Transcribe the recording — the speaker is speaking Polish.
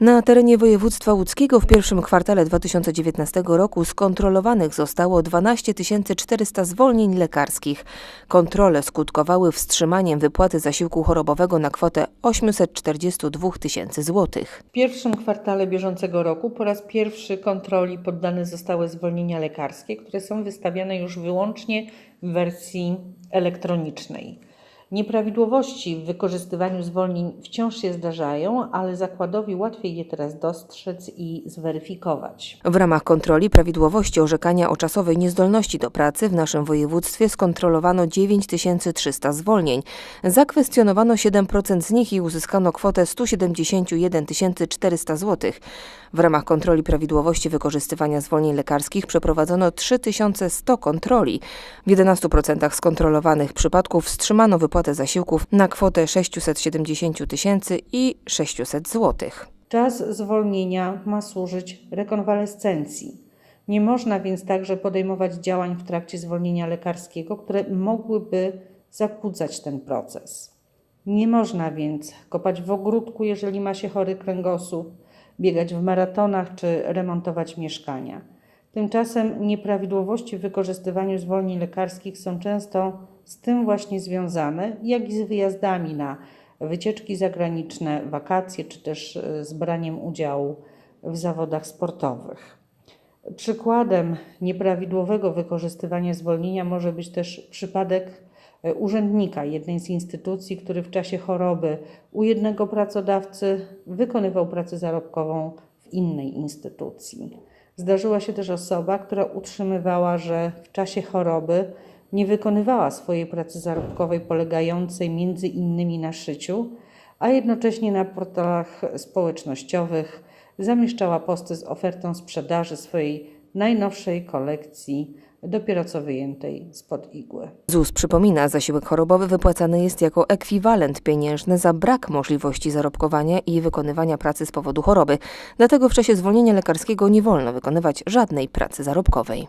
Na terenie województwa łódzkiego w pierwszym kwartale 2019 roku skontrolowanych zostało 12 400 zwolnień lekarskich. Kontrole skutkowały wstrzymaniem wypłaty zasiłku chorobowego na kwotę 842 tysięcy złotych. W pierwszym kwartale bieżącego roku po raz pierwszy kontroli poddane zostały zwolnienia lekarskie, które są wystawiane już wyłącznie w wersji elektronicznej. Nieprawidłowości w wykorzystywaniu zwolnień wciąż się zdarzają, ale zakładowi łatwiej je teraz dostrzec i zweryfikować. W ramach kontroli prawidłowości orzekania o czasowej niezdolności do pracy w naszym województwie skontrolowano 9300 zwolnień. Zakwestionowano 7% z nich i uzyskano kwotę 171 400 zł. W ramach kontroli prawidłowości wykorzystywania zwolnień lekarskich przeprowadzono 3100 kontroli. W 11% skontrolowanych przypadków wstrzymano wypłatę zasiłków na kwotę 670 tysięcy i 600 złotych. Czas zwolnienia ma służyć rekonwalescencji. Nie można więc także podejmować działań w trakcie zwolnienia lekarskiego, które mogłyby zakłócać ten proces. Nie można więc kopać w ogródku, jeżeli ma się chory kręgosłup, biegać w maratonach czy remontować mieszkania. Tymczasem nieprawidłowości w wykorzystywaniu zwolnień lekarskich są często z tym właśnie związane, jak i z wyjazdami na wycieczki zagraniczne, wakacje, czy też e, z braniem udziału w zawodach sportowych. Przykładem nieprawidłowego wykorzystywania zwolnienia może być też przypadek e, urzędnika jednej z instytucji, który w czasie choroby u jednego pracodawcy wykonywał pracę zarobkową w innej instytucji. Zdarzyła się też osoba, która utrzymywała, że w czasie choroby nie wykonywała swojej pracy zarobkowej polegającej między innymi na szyciu, a jednocześnie na portalach społecznościowych zamieszczała posty z ofertą sprzedaży swojej najnowszej kolekcji, dopiero co wyjętej spod igły. ZUS przypomina, zasiłek chorobowy wypłacany jest jako ekwiwalent pieniężny za brak możliwości zarobkowania i wykonywania pracy z powodu choroby. Dlatego w czasie zwolnienia lekarskiego nie wolno wykonywać żadnej pracy zarobkowej.